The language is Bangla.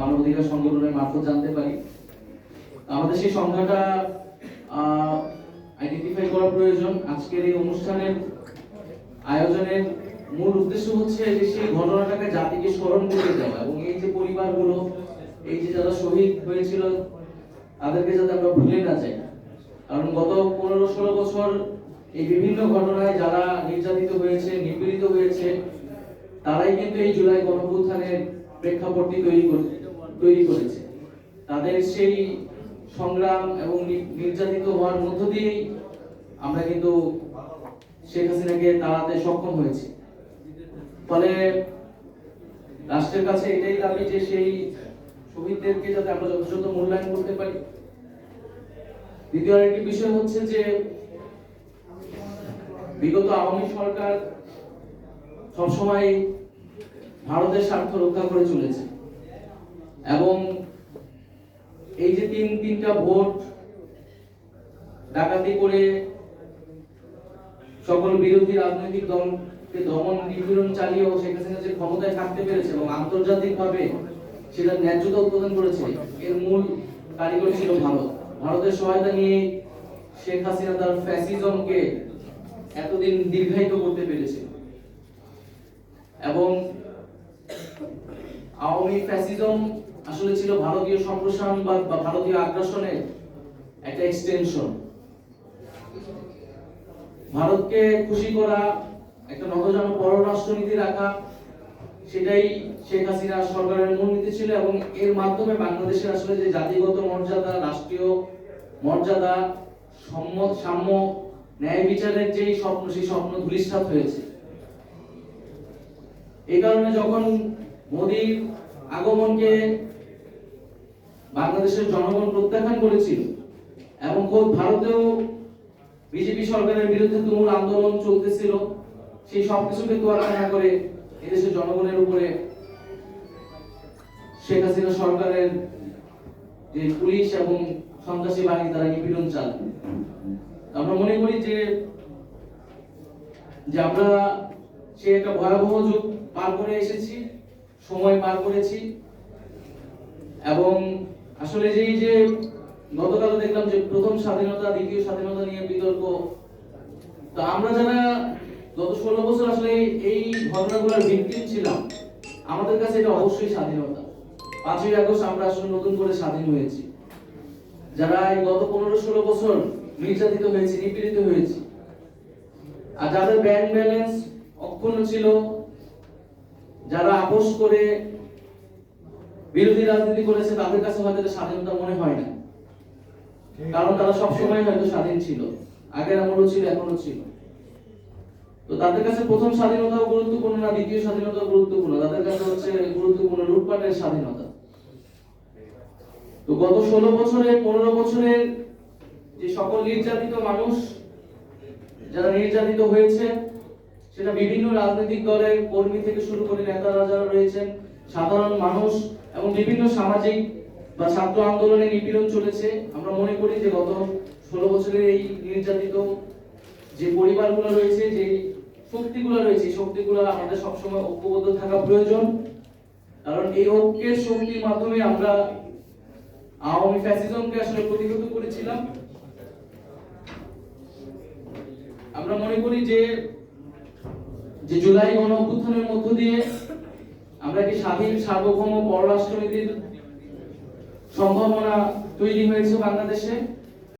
মানবাধিকার সংগঠনের মারফত জানতে পারি। আমাদের সেই সংখ্যাটা আইডেন্টিফাই করা প্রয়োজন। আজকের এই অনুষ্ঠানের আয়োজনের মূল উদ্দেশ্য হচ্ছে যে সেই ঘটনাটাকে জাতিকে স্মরণ করে দেওয়া এবং এই যে পরিবারগুলো, এই যে যারা শহীদ হয়েছিল, তাদেরকে যাতে আমরা ভুলে না যাই। কারণ গত পনেরো ষোলো বছর এই বিভিন্ন ঘটনায় যারা নির্যাতিত হয়েছে, নিপীড়িত হয়েছে, তারাই কিন্তু এই জুলাই গণঅভ্যুত্থানের প্রেক্ষাপটটি তৈরি তৈরি করেছে। তাদের সেই সংগ্রাম এবং নির্যাতিত হওয়ার মধ্য দিয়েই আমরা কিন্তু শেখ হাসিনাকে তাড়াতে সক্ষম হয়েছি। ফলে রাষ্ট্রের কাছে এটাই দাবি যে সেই শহীদদেরকে যাতে আমরা যথাযথ মূল্যায়ন করতে পারি। দ্বিতীয় আরেকটি বিষয় হচ্ছে যে বিগত আওয়ামী সরকার সবসময় ভারতের স্বার্থ রক্ষা করে চলেছে। এবং এই যে তিন, তিনটা ভোট ডাকাতি করে সকল বিরোধী রাজনৈতিক দলকে দমন নিপীড়ন শেখ হাসিনা যে ক্ষমতায় থাকতে পেরেছে এবং আন্তর্জাতিকভাবে সেটা ন্যায্যতা উৎপাদন করেছে, এর মূল কারিগর ছিল ভারত। ভারতের সহায়তা নিয়ে শেখ হাসিনা তার ফ্যাসিজমকে এতদিন দীর্ঘায়িত করতে পেরেছে। এবং আওয়ামী ফ্যাসিজম আসলে ছিল ভারতীয় সম্প্রসারণবাদ বা ভারতীয় আগ্রাসনের একটা এক্সটেনশন ভারতকে খুশি করা, একটা নতজান পররাষ্ট্রনীতি রাখা, সেটাই শেখ হাসিনা সরকারের মূলনীতি ছিল এবং এর মাধ্যমে বাংলাদেশের আসলে যে জাতিগত মর্যাদা, রাষ্ট্রীয় মর্যাদা সাম্য ন্যায় বিচারের যেই স্বপ্ন, সেই স্বপ্ন ধূলিসাৎ হয়েছে। এই কারণে যখন মোদীর আগমনকে বাংলাদেশের জনগণ প্রত্যাখ্যান করেছিল এবং খোদ ভারতেও বিজেপি সরকারের বিরুদ্ধে তুমুল আন্দোলন চলতেছিল, সেই সবকিছুকে তোয়াক্কা করে এদেশের জনগণের উপরে শেখ হাসিনা সরকারের যে পুলিশ এবং সন্ত্রাসী বাহিনী, তারা নিপীড়ন চালায় আমরা মনে করি যে আমরা সে একটা ভয়াবহ যুগ পার করে এসেছি। সময় পার করেছি। এবং আসলে যেই যে গতকাল দেখলাম যে প্রথম স্বাধীনতা, দ্বিতীয় স্বাধীনতা নিয়ে বিতর্ক, তো আমরা যারা গত ষোলো বছর আসলে এই ঘটনাগুলোর ভিকটিম ছিলাম, আমাদের কাছে এটা অবশ্যই স্বাধীনতা। পাঁচই আগস্ট আমরা আসলে নতুন করে স্বাধীন হয়েছি। যারা এই গত পনেরো ষোলো বছর নির্যাতিত হয়েছে, নিপীড়িত হয়েছে, আর যাদের ব্যাংক ব্যালেন্স অক্ষুণ্ণ ছিল যারা আপোষ করে বিরোধী রাজনীতি করেছে তাদের কাছে হয়তো স্বাধীনতা মনে হয় না। কারণ তারা সবসময় হয়তো স্বাধীন ছিল। আগের আমলও ছিল এখনও ছিল। তো তাদের কাছে প্রথম স্বাধীনতাও গুরুত্বপূর্ণ না দ্বিতীয় স্বাধীনতাও গুরুত্বপূর্ণ? তাদের কাছে হচ্ছে গুরুত্বপূর্ণ লুটপাটের স্বাধীনতা। তো গত ষোলো বছরে পনেরো বছরের যে সকল নির্যাতিত মানুষ যারা নির্যাতিত হয়েছে সেটা বিভিন্ন রাজনৈতিক দলের কর্মী থেকে শুরু করে নেতারা যারা রয়েছেন, সাধারণ মানুষ এবং বিভিন্ন সামাজিক বা ছাত্র আন্দোলনে নিপীড়ন চলেছে। আমরা মনে করি যে গত ষোলো বছরের এই নির্যাতিত যে পরিবারগুলো রয়েছে, যে শক্তিগুলো রয়েছে শক্তিগুলো আমাদের সবসময় ঐক্যবদ্ধ থাকা প্রয়োজন। কারণ এই ঐক্যের শক্তির মাধ্যমে আমরা আওয়ামী ফ্যাসিজমকে আসলে প্রতিহত করেছিলাম। আমরা মনে করি যে যে জুলাই গণ অভ্যুত্থানের মধ্য দিয়ে আমরা কি স্বাধীন সার্বভৌম পররাষ্ট্রনীতির সম্ভাবনা তৈরি হয়েছে বাংলাদেশে?